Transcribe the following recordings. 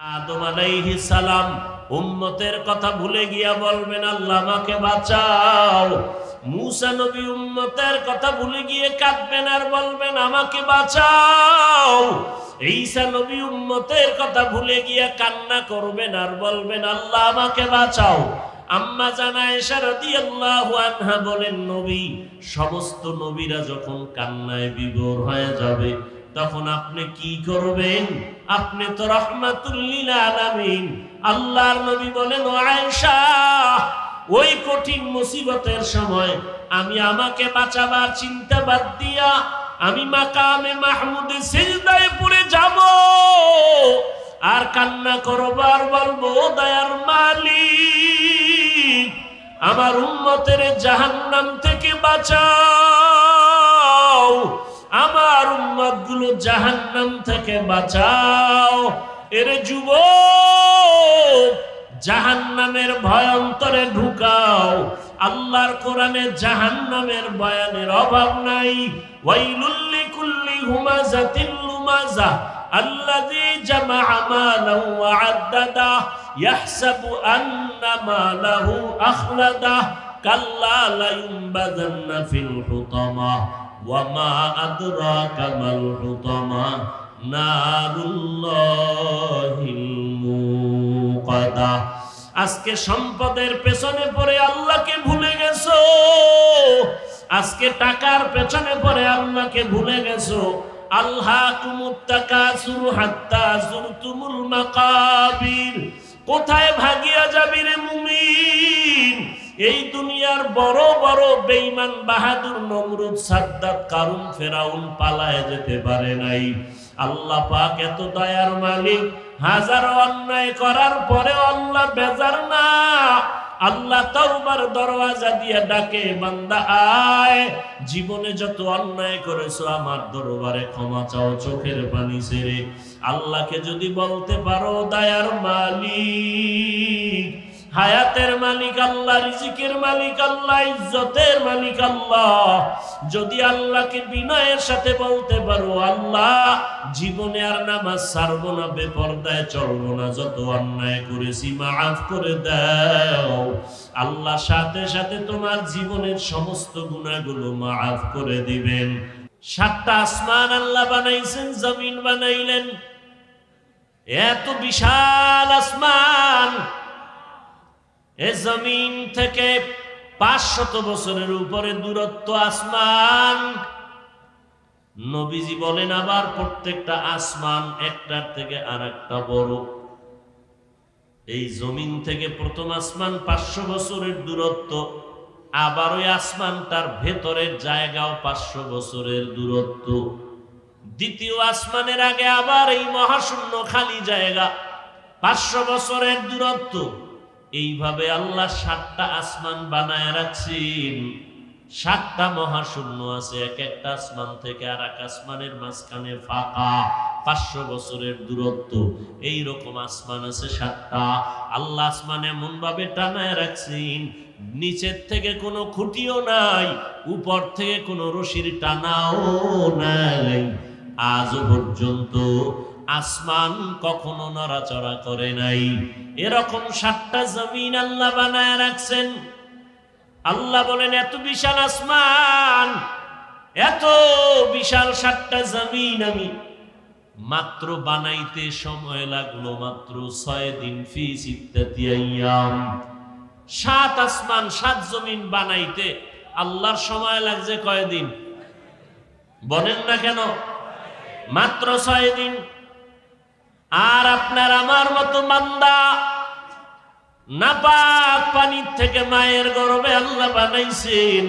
আদম আলাইহিস সালাম উম্মতের কথা ভুলে গিয়া বলবেন, আল্লাহ আমাকে বাঁচাও। মুসা নবী উম্মতের কথা ভুলে গিয়ে কাঁদবেন আর বলবেন, আমাকে বাঁচাও। ঈসা নবী উম্মতের কথা ভুলে গিয়া কান্না করবেন আর বলবেন, আল্লাহ আমাকে বাঁচাও। আম্মা জানা এসা রাদিয়াল্লাহু আনহা বলেন, নবী, সমস্ত নবীরা যখন কান্নায় বিভোর হয়ে যাবে তখন আপনি কি করবেন? আপনি তো রহমাতুল্লিল আলামিন। আল্লাহর নবী বলেন ওই কঠিন মুসিবতের সময় আমি আমাকে বাঁচাবার চিন্তা বাদ দিয়া আমি মাকামে মাহমুদে সিজদায় পড়ে যাব। আর কান্না করবার বলব, "ও দয়ার মালিক, আমার উম্মতের জাহান্নাম থেকে বাঁচাও। আমার উম্মতগুলো জাহান্নাম থেকে বাঁচাও। এর যুব জাহান্নামের ভয়ন্তরে ঢুকাও। আল্লাহর কোরআনে জাহান্নামের বয়ানের অভাব নাই। ওয়াইলুল্লি কুল্লি হুমাজাতিল লুমাজা, আল্লাযী জামা মালাহু ওয়া আদ্দাদা, ইয়াহসাবু আন্না মালাহু আখলাদা, কাল্লা লা ইউমবাযান্না ফিল হুতামা। وما أدراك ما الحطمة نار الله الموقدة আজকে সম্পদের পেছনে পড়ে আল্লাহকে ভুলে গেছো আজকে টাকার পেছনে পড়ে আল্লাহকে ভুলে গেছো আল্লাহ কুমুত্তাকাসুর হাত্তা জুরতুমুল মাকাবির কোথায় ভাগিয়া যাবি রে মুমিন এই দুনিয়ার বড় বড় বেঈমান বাহাদুর নমরুদ সাদ্দাত কারুন ফেরাউন পালায় যেতে পারে নাই। আল্লাহ পাক এত দয়ার মালিক, হাজারো অন্যায় করার পরে আল্লাহ বেজার না। আল্লাহ তওবার দরওয়াজা দিয়ে ডাকে, বান্দা আয়, জীবনে যত অন্যায় করেছ আমার দরবারে ক্ষমা চাও, চোখের পানি ছেড়ে আল্লাহকে যদি বলতে পারো, দয়ার মালিক হায়াতের মালিক আল্লাহ, রিজিকের মালিক আল্লাহ, ইজ্জতের মালিক আল্লাহ। যদি আল্লাহকে বিনয়ের সাথে বলতে পারো, আল্লাহ, জীবনে আর নামাজ ছাড়বো না, বেপর্দায় চলবো না, যত অন্যায় করেছি মাফ করে দাও। আল্লাহ সাথে সাথে তোমার জীবনের সমস্ত গুণাগুলো মাফ করে দিবেন। সাতটা আসমান আল্লাহ বানাইছেন, জমিন বানাইলেন। এত বিশাল আসমান এ জমিন থেকে পাঁচশত বছরের উপরে দূরত্ব আসমান। নবীজি বলেন, আবার প্রত্যেকটা আসমান একটার থেকে আর একটা বড়। এই জমিন থেকে প্রথম আসমান পাঁচশো বছরের দূরত্ব, আবার ওই আসমান তার ভেতরের জায়গাও পাঁচশো বছরের দূরত্ব। দ্বিতীয় আসমানের আগে আবার এই মহাশূন্য খালি জায়গা, পাঁচশো বছরের দূরত্ব। এইভাবে আল্লাহ সাতটা আসমান বানায় রাখছেন। সাতটা মহাশূন্য আছে, এক একটা আসমান থেকে আর এক আসমানের মাঝখানে ফাঁকা, পাঁচশো বছরের দূরত্ব। এই রকম আসমান আছে সাতটা। আল্লাহ আসমান এমন ভাবে টানায় রাখছেন, নিচের থেকে কোনো খুঁটিও নাই, উপর থেকে কোনো রশির টানাও নাই। আজও পর্যন্ত আসমান কখনো নড়াচড়া করে নাই। এরকম সাতটা জমিন আল্লাহ বানায় রাখছেন। আল্লাহ বলেন, এত বিশাল আসমান, এত বিশাল সাতটা জমিন আমি মাত্র বানাইতে সময় লাগল মাত্র ছয় দিন ফি আইয়াম সাত আসমান, সাত জমিন বানাইতে আল্লাহর সময় লাগছে কয়দিন? বলেন না কেন? মাত্র ছয় দিন। আর আপনার আমার মতো মান্দা নাপাক পানির থেকে মায়ের গর্বে আল্লাহ বানাইছেন।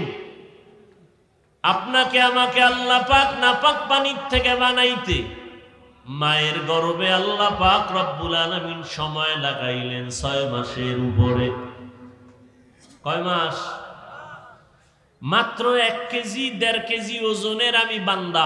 আপনাকে, আমাকে আল্লাহ পাক নাপাক পানির থেকে বানাইতে মায়ের গর্বে আল্লাহ পাক রব্বুল আলমিন সময় লাগাইলেন ছয় মাসের উপরে। কয় মাস? মাত্র এক কেজি, দেড় কেজি ওজনের আমি বান্দা।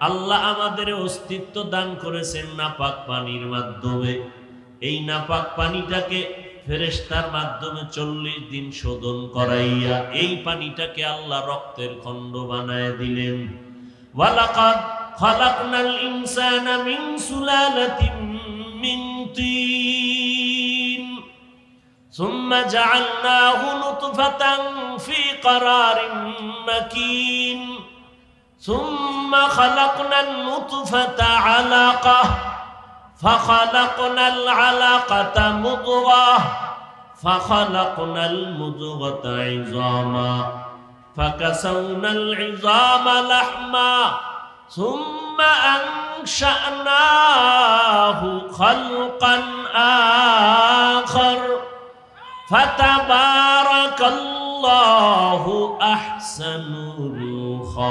আল্লাহ আমাদের অস্তিত্ব দান করেছেন নাপাক পানির মাধ্যমে এই নাপাক পানিটাকে ফেরেশতার মাধ্যমে চল্লিশ দিন শোধন করাইয়া এই পানিটাকে আল্লাহ রক্তের খণ্ড বানায় দিলেন ওয়ালাকাদ খালাকনাল ইনসানা মিন সুলালাতিন মিন তিন ثم جعلناه نطفة في قرار مكين ثم خلقنا النطفة علقة فخلقنا العلقة مضغة فخلقنا المضغة عظاما فكسونا العظام لحما ثم أنشأناه خلقا آخر. فتبارك الله أحسن الخالقين আল্লাহ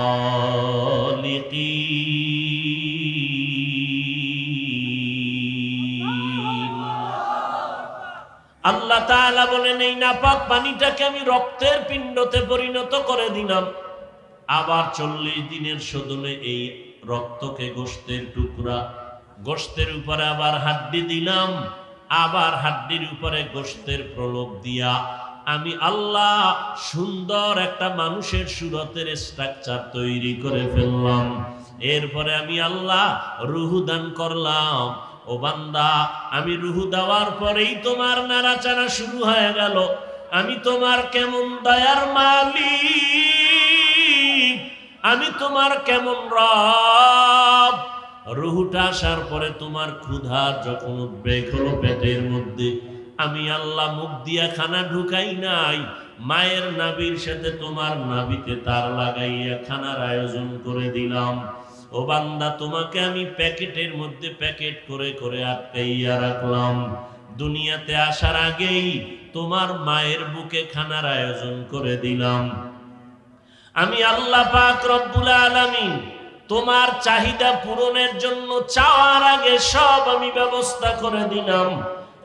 তাআলা বলেন, এই নাপাক পানিটাকে আমি রক্তের পিণ্ডতে পরিণত করে দিলাম। আবার চল্লিশ দিনের শোধনে এই রক্তকে গোস্তের টুকরা গোস্তের উপরে আবার হাড্ডি দিলাম, আবার হাড্ডির উপরে গোস্তের প্রলোভ দিয়া আমি আল্লাহ সুন্দর একটা মানুষের সুরতের স্ট্রাকচার তৈরি করে ফেললাম। এরপরে আমি আল্লাহ রুহু দান করলাম। ও বান্দা, আমি রুহু দেওয়ার পরেই তোমার নাড়াচাড়া শুরু হয়ে গেল। আমি তোমার কেমন দয়ার মালিক? আমি তোমার কেমন রব? রুহুটা আসার পরে তোমার ক্ষুধা যখন উদ্বেগ হলো পেটের মধ্যে আমি আল্লাহ মুখ দিয়া খানা ঢুকাই নাই। মায়ের নাবির সাথে তোমার নাবিতে তার লাগাইয়া খানার আয়োজন করে দিলাম। ও বান্দা, তোমাকে আমি প্যাকেটের মধ্যে প্যাকেট করে করে আটকাইয়া রাখলাম। দুনিয়াতে আসার আগেই তোমার মায়ের বুকে খানার আয়োজন করে দিলাম। আমি আল্লাহ পাক রব্বুল আলামিন তোমার চাহিদা পূরণের জন্য চাওয়ার আগে সব আমি ব্যবস্থা করে দিলাম।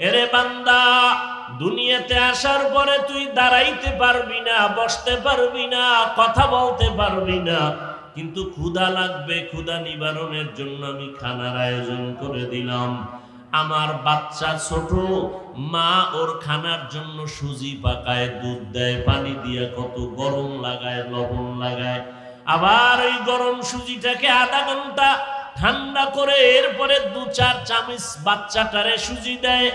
এরে বান্দা, দুনিয়াতে আসার পরে তুই দাঁড়াইতে পারবি না, বসতে পারবি না, কথা বলতে পারবি না। কিন্তু ক্ষুধা লাগবে, ক্ষুধা নিবারণের জন্য আমি খানার আয়োজন করে দিলাম। আমার বাচ্চা ছোট, মা ওর খানার জন্য সুজি পাকায়, দুধ দেয়, পানি দিয়ে কত গরম লাগায়, লবণ লাগায়। আবার ওই গরম সুজিটাকে আধা ঘণ্টা ঠান্ডা করে এরপরে দু চার চামচ বাচ্চাটারে সুজি দেয়।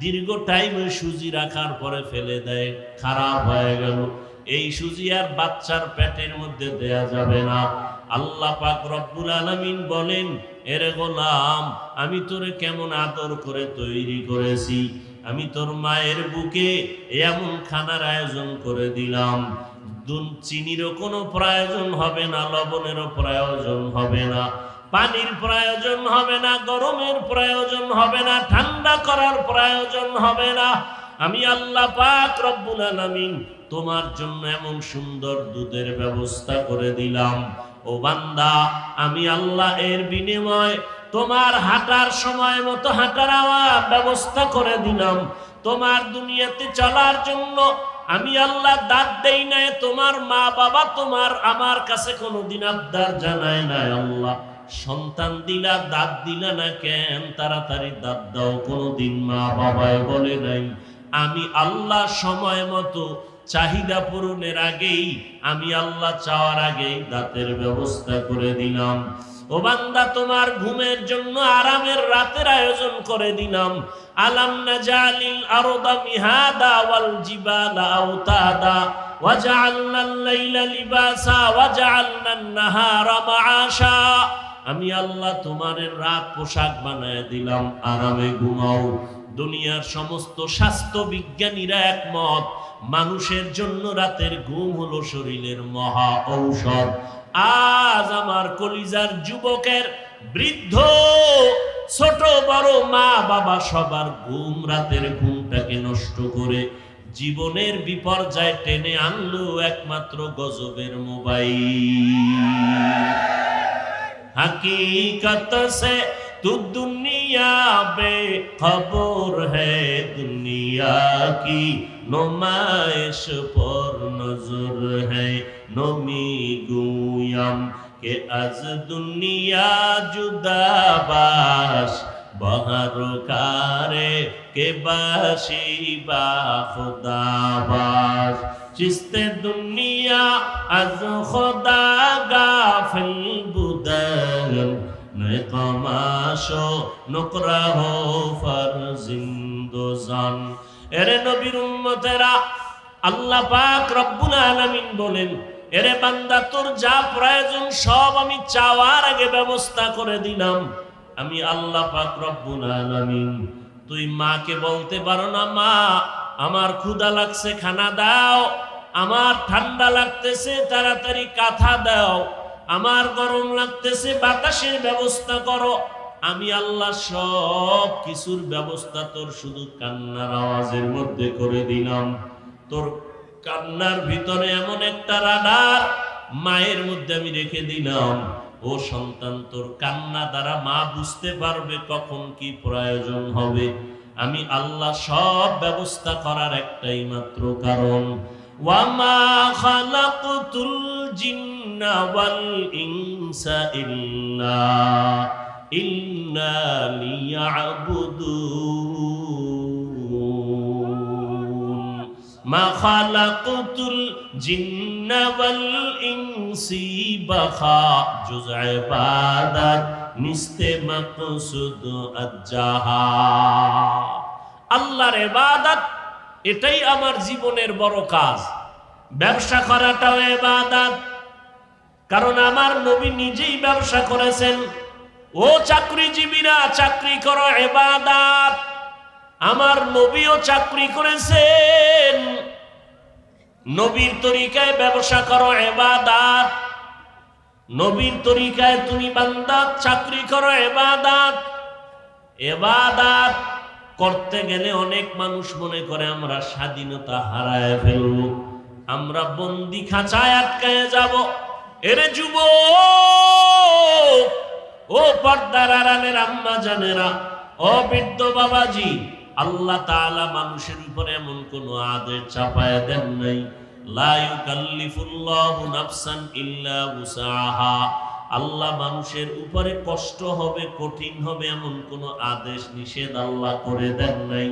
দীর্ঘ টাইম সুজি রাখার পরে ফেলে দেয়, খারাপ হয়ে গেল। এই সুজি আর বাচ্চার পেটের মধ্যে দেয়া যাবে না। আল্লাহ পাক রব্বুল আলামিন বলেন, এরে গোলাম, আমি তোরে কেমন আদর করে তৈরি করেছি। আমি তোর মায়ের বুকে এমন খানার আয়োজন করে দিলাম। চিনিরও কোনো প্রয়োজন হবে না, লবণেরও প্রয়োজন হবে না। পানির প্রয়োজন হবে না, গরমের প্রয়োজন হবে না, ঠান্ডা করার প্রয়োজন হবে না। আমি আল্লাহ পাক রব্বুল আলামিন তোমার জন্য এমন সুন্দর দুধের ব্যবস্থা করে দিলাম। ও বান্দা, আমি আল্লাহ এর বিনিময় তোমার হাঁটার সময় মতো হাঁটার আওয়াজ ব্যবস্থা করে দিলাম। তোমার দুনিয়াতে চলার জন্য আমি আল্লাহ দাঁত দেই নাই, তোমার মা বাবা তোমার আমার কাছে কোনোদিন আবদার জানায় নাই আল্লাহ। সন্তান দিলা, দাঁত দিলা না কেন? তাড়াতাড়ি দাঁত দাও, কোনোদিন মা বাবায় বলে নাই। আমি আল্লাহ সময় মতো চাহিদা পূরণের আগেই, আমি আল্লাহ চাওয়ার আগেই দাঁতের ব্যবস্থা করে দিলাম। ও বান্দা, তোমার ঘুমের জন্য আরামের রাতের আয়োজন করে দিলাম। আলাম নাজালিল আরদা মিহাদা ওয়াল জিবালা আওতাদা। ওয়াজআলনা আল-লাইলা লিবাসা, ওয়াজআলনা আন-নাহারা মাআশা। আমি আল্লাহ তোমার রাত পোশাক বানায় দিলাম, আরামে ঘুমাও। দুনিয়ার সমস্ত স্বাস্থ্য বিজ্ঞানীরা একমত, মানুষের জন্য রাতের ঘুম হলো শরীরের মহা ঔষধ। আজ আমার কলিজার যুবকের বৃদ্ধ, ছোট, বড় মা বাবা সবার ঘুম রাতের ঘুমটাকে নষ্ট করে জীবনের বিপর্যয় টেনে আনলো একমাত্র গজবের মোবাইল। हकीकत से तू दुनिया बे खबर है दुनिया की नुमाइश पर नजर है नमी गुयम के अज दुनिया जुदाबाश बहरकारे के बाशी बा खुदाबाश चिस्ते दुनिया अज खुदा गाफिल बुदन নেকমাশো নুকরাহ ফারজিন্দোজান এরে নবীর উম্মতেরা, আল্লাহ পাক রব্বুল আলামিন বলেন, এরে বান্দা, তোর যা প্রয়োজন সব আমি চাওয়ার আগে ব্যবস্থা করে দিলাম। আমি আল্লাহ পাক রব্বুল আলামিন, তুই মাকে বলতে পারো না, মা, আমার ক্ষুধা লাগছে, খানা দাও, আমার ঠান্ডা লাগতেছে, তাড়াতাড়ি কাঁথা দাও। আমার গরম লাগতেছে, বাতাসের ব্যবস্থা করো। আমি আল্লাহ সব কিছুর ব্যবস্থা তোর শুধু কান্নার আওয়াজের মধ্যে করে দিলাম। তোর কান্নার ভিতরে এমন একটা রাডার মায়ের মধ্যে আমি রেখে দিলাম। ও সন্তান, তোর কান্না দ্বারা মা বুঝতে পারবে কখন কি প্রয়োজন হবে। আমি আল্লাহ সব ব্যবস্থা করার একটাই মাত্র কারণ। জিন্না ওয়াল ইনসা ইল্লা ইল্লা লিয়াবুদুন মা খালাকতুল জিন্না ওয়াল ইনসি বাখা জুজ ইবাদাত নিস্তে মাকসুদ আজ্জাহা আল্লাহর ইবাদত এটাই আমার জীবনের বড় কাজ। ব্যবসা করাটাও এবাদাত কারণ আমার নবী নিজেই ব্যবসা করেছেন। ও চাকরিজীবীরা, চাকরি করো এবাদাত আমার নবীও চাকরি করেছেন। নবীর তরিকায় ব্যবসা করো এবাদাত নবীর তরিকায় তুমি বান্দা, চাকরি করো এবাদাত এবাদাত করতে গেলে অনেক মানুষ মনে করে, আমরা স্বাধীনতা হারায় ফেলব, আমরা বন্দি খাঁচায় আটকায় যাব। এরে যুব ও পর্দার আড়ালের আম্মা জানেরা, ও বৃদ্ধ বাবাজি, আল্লাহ তাআলা মানুষের উপরে এমন কোন আদেশ চাপায় দেন নাই। লা ইল্লা উসাহা। আল্লাহ মানুষের উপরে কষ্ট হবে, কঠিন হবে এমন কোন আদেশ নিষেধ আল্লাহ করে দেন নাই।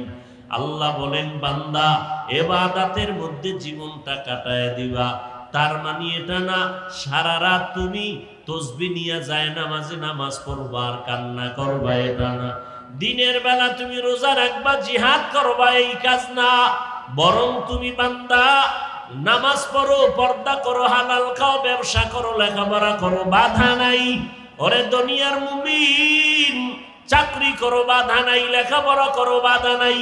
আল্লাহ বলেন, বান্দা এবাদাতের মধ্যে জীবনটা কাটায় দিবা। তার মানে এটা না, সারা রাত তুমি তসবি নিয়ে যায় নামাজে নামাজ পড়বা আর কান্না করবা, এটা না। দিনের বেলা তুমি রোজা রাখবা, জিহাদ করবা, এই কাজ না। বরং তুমি বান্দা নামাজ পড়ো, পর্দা করো, হালাল খাও, ব্যবসা করো, লেখাপড়া করো, বাধা নাই। ওরে দুনিয়ার মুমিন, চাকরি করো, বাধা নাই, লেখাপড়া করো, বাধা নাই।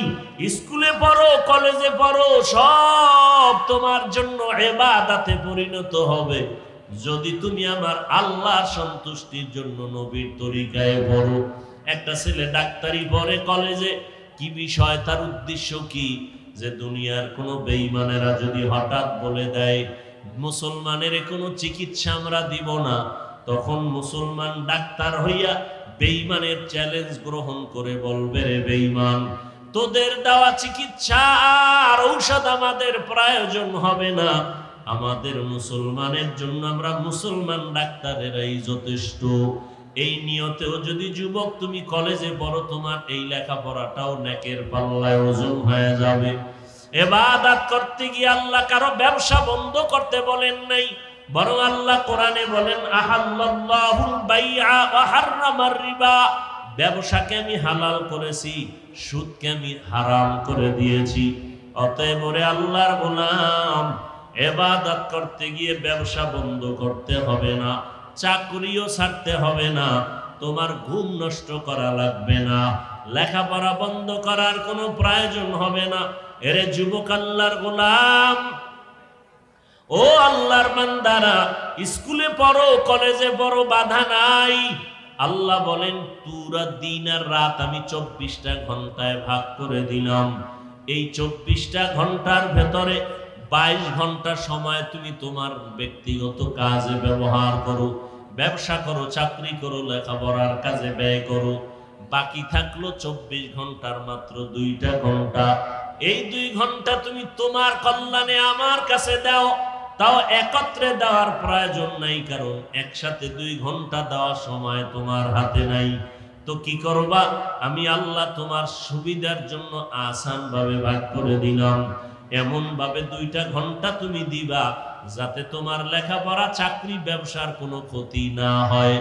স্কুলে পড়ো, কলেজে পড়ো, সব তোমার জন্য এবাদাতে পরিণত হবে। যদি তুমি আমার আল্লাহর সন্তুষ্টির জন্য নবীর তরিকায় পড়ো। একটা ছেলে ডাক্তারি পড়ে কলেজে, কি বিষয়, তার উদ্দেশ্য কি? যে দুনিয়ার কোনো বেঈমানেরা যদি হঠাৎ বলে দেয়, মুসলমানের কোনো চিকিৎসা আমরা দিব না, তখন মুসলমান ডাক্তার হইয়া বেঈমানের চ্যালেঞ্জ গ্রহণ করে বলবে, রে বেঈমান, তোদের দেওয়া চিকিৎসা আর ঔষধ আমাদের প্রয়োজন হবে না। আমাদের মুসলমানের জন্য আমরা মুসলমান ডাক্তারেরাই যথেষ্ট। এই নিয়তেও যদি যুবক তুমি কলেজে পড়ো, তোমার এই লেখাপড়াটাও নেকের পাল্লায় ওজন হয়ে যাবে। এবাদাত করতে গিয়ে আল্লাহ কারও ব্যবসা বন্ধ করতে বলেন নাই, বরং আল্লাহ কোরআনে বলেন আহাল্লাহুল বাইআ ওয়া হাররামার রিবা। ব্যবসাকে আমি হালাল করেছি, সুদকে আমি হারাম করে দিয়েছি। অতএব ওরে আল্লাহর গোলাম, এবাদত করতে গিয়ে ব্যবসা বন্ধ করতে হবে না। চাকরিও ছাড়তে হবে না, তোমার ঘুম নষ্ট করা লাগবে না, লেখাপড়া বন্ধ করার কোনো প্রয়োজন হবে না। এরে যুবক আল্লাহর গোলাম, ও আল্লাহর মান্দারা স্কুলে পড়ো, কলেজে পড়ো, বাধা নাই। আল্লাহ বলেন পুরা দিন আর রাত আমি চব্বিশটা ঘন্টায় ভাগ করে দিলাম। এই চব্বিশটা ঘণ্টার ভেতরে বাইশ ঘণ্টা সময় তুমি তোমার ব্যক্তিগত কাজে ব্যবহার করো, ব্যবসা করো, চাকরি করো, লেখাপড়ার কাজে ব্যয় করো। বাকি থাকল চব্বিশ ঘণ্টার মাত্র দুইটা ঘণ্টা। এই দুই ঘণ্টা তুমি তোমার কল্যাণে আমার কাছে দাও, তাও একত্রে দেওয়ার প্রয়োজন নাই, কারণ একসাথে দুই ঘণ্টা দেওয়ার সময় তোমার হাতে নাই। তো কি করবা? আমি আল্লাহ তোমার সুবিধার জন্য আসান ভাবে ভাগ করে দিলাম। এমন ভাবে দুইটা ঘণ্টা তুমি দিবা যাতে তোমার লেখাপড়া, চাকরি, ব্যবসার কোনো ক্ষতি না হয়।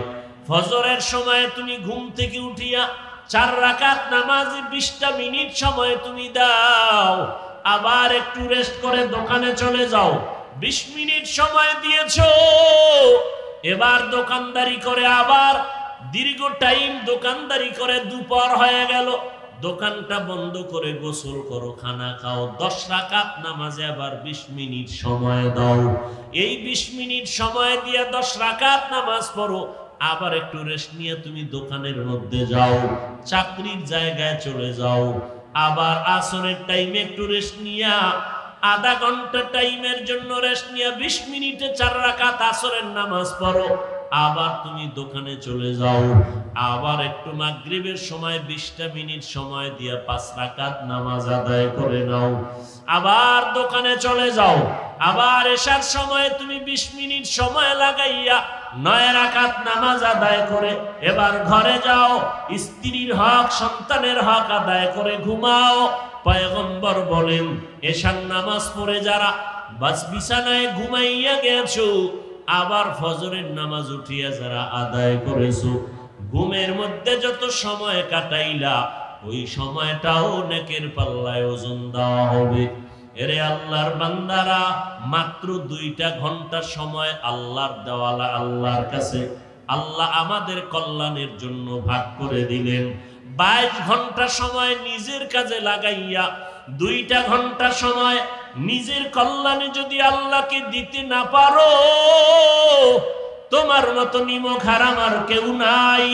ফজরের সময় তুমি ঘুম থেকে উঠিয়া চার রাকাত নামাজে বিশটা মিনিট সময় তুমি দাও। আবার একটু রেস্ট করে দোকানে চলে যাও। বিশ মিনিট সময় দিয়েছ। এবার দোকানদারি করে আবার দীর্ঘ টাইম দোকানদারি করে দুপুর হয়ে গেল। দোকানটা বন্ধ করে গোসল করো, খানা খাও। দশ রাকাত নামাজে আবার বিশ মিনিট সময় দাও। এই বিশ মিনিট সময় দিয়ে দশ রাকাত নামাজ পড়ো। আবার একটু রেস্ট নিয়ে তুমি দোকানের মধ্যে যাও, চাকরির জায়গায় চলে যাও। আবার আসরের টাইমে একটু রেস্ট নিয়া, আধা ঘণ্টা টাইমের জন্য রেস্ট নিয়ে বিশ মিনিটে চার রাকাত আসরের নামাজ পড়ো। আবার তুমি দোকানে চলে যাও। আবার একটু মাগরিবের সময়, বিশটা মিনিট সময় দিয়ে পাঁচ রাকাত নামাজ আদায় করে নাও। আবার দোকানে চলে যাও। আবার এসার সময় তুমি বিশ মিনিট সময় লাগাইয়া নয় রাকাত নামাজ আদায় করে এবার ঘরে যাও। স্ত্রীর হক, সন্তানের হক আদায় করে ঘুমাও। পয়গম্বর বলেন এশার নামাজ পড়ে যারা বাস বিছানায় ঘুমাইয়া গেছো আবার ফজরের নামাজ উঠিয়া যারা আদায় করেছ, ঘুমের মধ্যে যত সময় কাটাইলা, ওই সময়টাও নেকের পাল্লায় ওজন দেওয়া হবে। এরে আল্লাহর বান্দারা, মাত্র দুইটা ঘণ্টা সময় আল্লাহর দেওয়ালা আল্লাহর কাছে। আল্লাহ আমাদের কল্যাণের জন্য ভাগ করে দিলেন। বাইশ ঘণ্টা সময় নিজের কাজে লাগাইয়া, দুইটা ঘণ্টা সময় নিজের কল্যাণে যদি আল্লাহকে দিতে না পারো তোমার মতো নিমক হারাম আর কেউ নাই।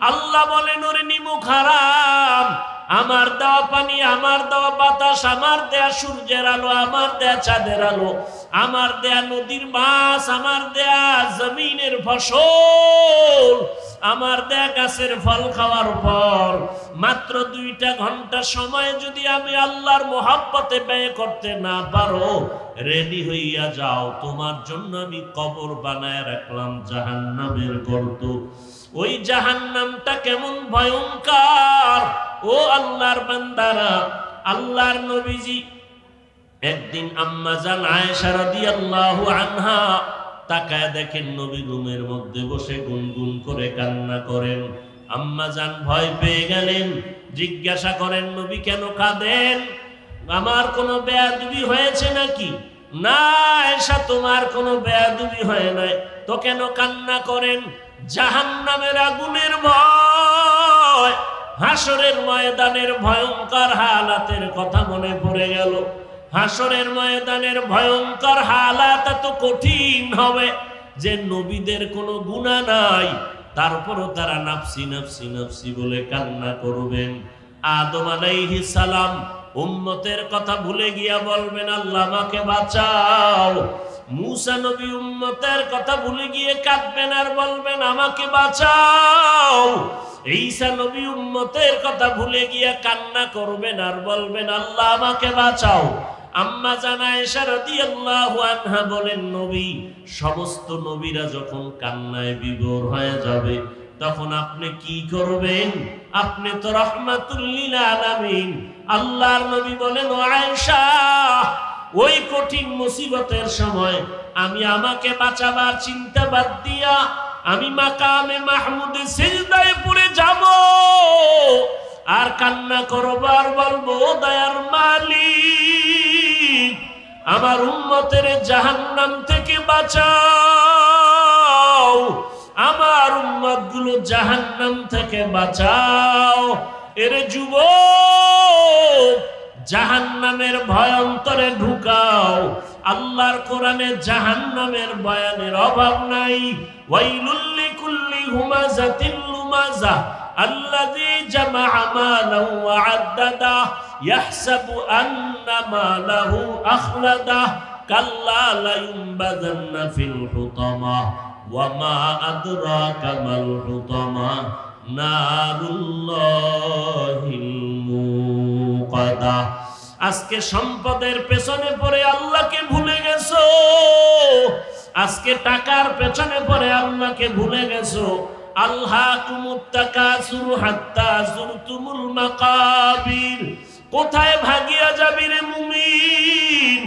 আল্লাহ বলেন ওরে নিমক হারাম আমার দেওয়া পানি, আমার দেওয়া বাতাস, আমার দেয়া সূর্যের আলো, আমার দেয়া চাঁদের আলো, আমার দেয়া নদীর মাছ, আমার দেয়া জমিনের ফসল, আমার দেয়া গাছের ফল খাওয়ার পর মাত্র দুইটা ঘণ্টা সময় যদি আমি আল্লাহর মোহাব্বতে ব্যয় করতে না পারো রেডি হইয়া যাও। তোমার জন্য আমি কবর বানায় রাখলাম জাহান্নামের গর্ত। ওই জাহান্নামটা কেমন ভয়ঙ্কর। ও আল্লাহর বান্দারা, আল্লাহর নবীজি, একদিন আম্মা জান আয়েশা রাদিয়াল্লাহু আনহা তাকায় দেখেন নবী ঘুমের মধ্যে বসে গুনগুন করে কান্না করেন। আম্মা জান ভয় পেয়ে গেলেন, জিজ্ঞাসা করেন, নবী কেন কাঁদেন? আমার কোনো বেয়াদবি হয়েছে নাকি? না এসা তোমার কোনো বেয়াদবি হয় নাই। তো কেন কান্না করেন? জাহান্নামের আগুনের ভয়, হাসরের ময়দানের ভয়ঙ্কর হালাতের কথা মনে পড়ে গেল। হাসরের ময়দানের ভয়ঙ্কর হালাত এত কঠিন হবে যে নবীদের কোনো গুণা নাই। তারপরও তারা নাফসি নাফসি নাফসি বলে কান্না করবেন। আদম আলাইহিস সালাম উম্মতের কথা ভুলে গিয়া বলবেন, আল্লাহ আমাকে বাঁচাও। মুসা নবী উম্মতের কথা ভুলে গিয়ে কাঁদবেন আর বলবেন, আমাকে বাঁচাও। ঈসা নবী উম্মতের কথা ভুলে গিয়ে কান্না করবেন আর বলবেন, আল্লাহ, আমাকে বাঁচাও। আম্মা জানা রাদিয়াল্লাহু আনহা বলেন, নবী, সমস্ত নবীরা যখন কান্নায় বিভোর হয়ে যাবে, তখন আপনি কি করবেন? আপনি তো রহমাতুল্লিল আলামিন। আল্লাহর নবী বলেন আয়েশা ওই কঠিন মুসিবতের সময় আমি আমাকে বাঁচাবার চিন্তা বাদ দিয়া আমি মাকামে মাহমুদে সিজদায় পড়ে যাব। আর কান্না করবার বলব, "ও দয়ার মালিক, আমার উম্মতের জাহান্নাম থেকে বাঁচাও। আমার উম্মতগুলো জাহান্নাম থেকে বাঁচাও। এর জাহান নামের ভয়ন্তরে ঢুকাও। আল্লাহর কোরআনে জাহান নামের বয়ানের অভাব নাই। ওয়াইলুল্লি কুল্লি হুমা হুমাজাতিন লুমাজা। আল্লাযী জামাআ মালাহু ওয়া আদ্দাদা। ইয়াহসাবু আন্না মালাহু আখলাদা। কাল্লা লা ইউমবাযান্না ফিল হুতামা। ওয়া মা আদরাকা মাল হুতামা। নারুল্লাহ। মুকাদা আজকে সম্পদের পেছনে পড়ে আল্লাহকে ভুলে গেছো? আজকে টাকার পেছনে পড়ে আল্লাহকে ভুলে গেছো? আল্লাহ কুমুত্তাকাসুর হাত্তা জুরতুমুল মাকাবির। কোথায় ভাগিয়া যাবি রে মুমিন?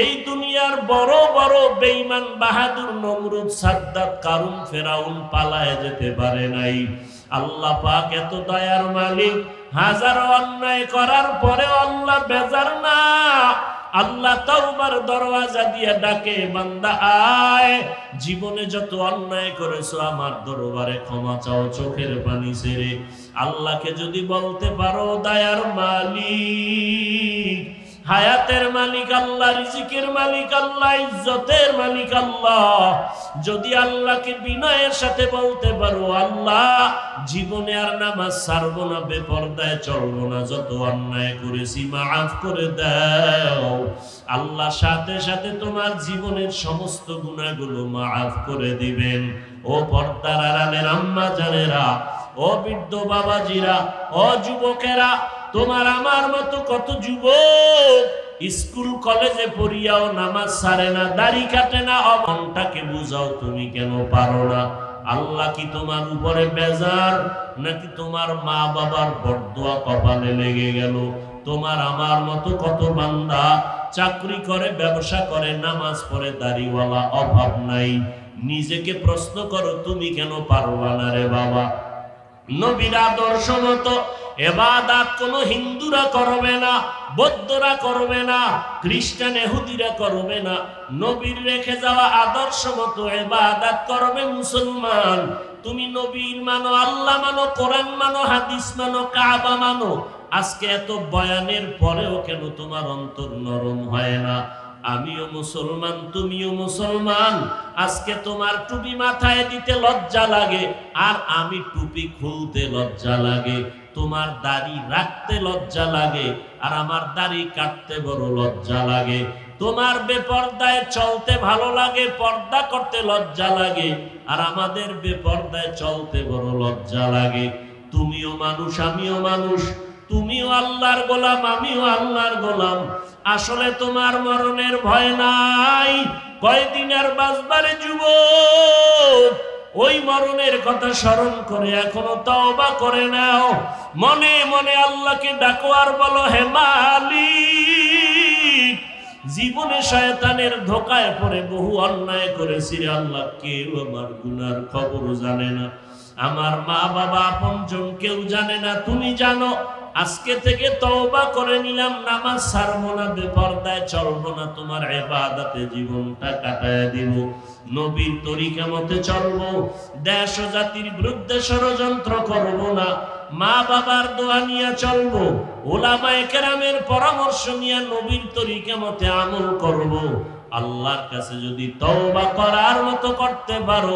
এই দুনিয়ার বড় বড় বেঈমান বাহাদুর নমরুদ সাদ্দাত কারুন ফেরাউন পালায় যেতে পারে নাই। আল্লাহ পাক এত দয়ার মালিক হাজারো অন্যায় করার পরে আল্লাহ বেজার না। আল্লাহ তাওবার দরওয়াজা দিয়ে ডাকে, বান্দা আয়, জীবনে যত অন্যায় করেছ আমার দরবারে ক্ষমা চাও, চোখের পানি ছেড়ে আল্লাহকে যদি বলতে পারো, দয়ার মালিক। হায়াতের মালিক আল্লাহ, রিজিকের মালিক আল্লাহ, ইজ্জতের মালিক আল্লাহ। যদি আল্লাহকে বিনয়ের সাথে বলতে পারো, আল্লাহ, জীবনে আর নামাজ ছাড়বো না, বেপর্দায় চলবো না, যত অন্যায় করেছি মাফ করে দাও। আল্লাহ সাথে সাথে তোমার জীবনের সমস্ত গুণাগুলো মাফ করে দিবেন। ও পর্দার আড়ালের আম্মা জানেরা ও বৃদ্ধ বাবাজিরা, ও যুবকেরা তোমার আমার মতো কত যুবক স্কুল, কলেজে পড়িয়াও নামাজ সারে না, দাড়ি কাটে না, অমনটাকে বুঝাও তুমি কেন পারো না? আল্লাহ কি তোমার উপরে বেজার, নাকি তোমার মা বাবার বরদোয়া কপালে লেগে গেল? তোমার আমার মতো কত বান্দা চাকরি করে, ব্যবসা করে, নামাজ পড়ে, দাড়িওয়ালা অভাব নাই। নিজেকে প্রশ্ন করো, তুমি কেন পারবা না রে বাবা? নবীর আদর্শ মতো এবাদাত কোন হিন্দুরা করবে না, বৌদ্ধরা করবে না, খ্রিস্টান এহুদিরা করবে না। নবীর রেখে যাওয়া আদর্শ মতো এবাদাত করবে মুসলমান। তুমি নবীর মানো, আল্লাহ মানো, কোরআন মানো, হাদিস মানো, কাবা মানো। আজকে এত বয়ানের পরেও কেন তোমার অন্তর নরম হয় না? আমিও মুসলমান, তুমিও মুসলমান। আজকে তোমার টুপি মাথায় দিতে লজ্জা লাগে, আর আমি টুপি খুলতে লজ্জা লাগে। তোমার দাড়ি রাখতে লজ্জা লাগে, আর আমার দাড়ি কাটতে বড় লজ্জা লাগে। তোমার বেপর্দায় চলতে ভালো লাগে, পর্দা করতে লজ্জা লাগে, আর আমাদের বেপর্দায় চলতে বড় লজ্জা লাগে। তুমিও মানুষ, আমিও মানুষ। তুমিও আল্লাহর গোলাম, আমিও আল্লাহর গোলাম। আসলে তোমার মরণের ভয় নাই। কয়দিন আর বাঁচবারে যুব ওই মরণের কথা স্মরণ করে এখনও তওবা করে নাও। মনে মনে আল্লাহকে ডাকো আর বলো, হে মালিক, জীবনে শয়তানের ধোকায় পড়ে বহু অন্যায় করেছি আল্লাহ। কেউ আমার গুনার খবর জানে না। আমার মা বাবা আপনজন কেউ জানে না, তুমি জানো। আজকে থেকে তওবা করে নিলাম, নামাজ ছাড়বো না, বেপরদায় চলবো না, তোমার এবাদাতে জীবনটা কাটায় দিব। নবীর তরিকা মতে চলবো, দেশ ও জাতির বিরুদ্ধে ষড়যন্ত্র করব না। মা বাবার দোয়া নিয়ে চলবো, ওলামায়ে কেরামের পরামর্শ নিয়ে নবীর তরিকা মতে আমল করব। আল্লাহর কাছে যদি তওবা করার মতো করতে পারো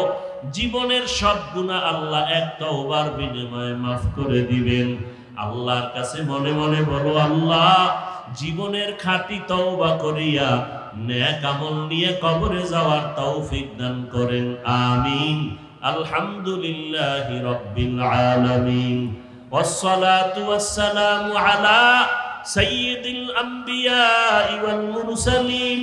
জীবনের সব গুণা আল্লাহ এক তওবার বিনিময়ে মাফ করে দিবেন আল্লাহর কাছে মনে মনে বলো আল্লাহ জীবনের খাঁটি তওবা করিয়া নেক আমল নিয়ে কবরে যাওয়ার তৌফিক দান করেন আমিন আলহামদুলিল্লাহি রাব্বিল আলামিন والصلاة والسلام على سيد الأنبياء والمرسلين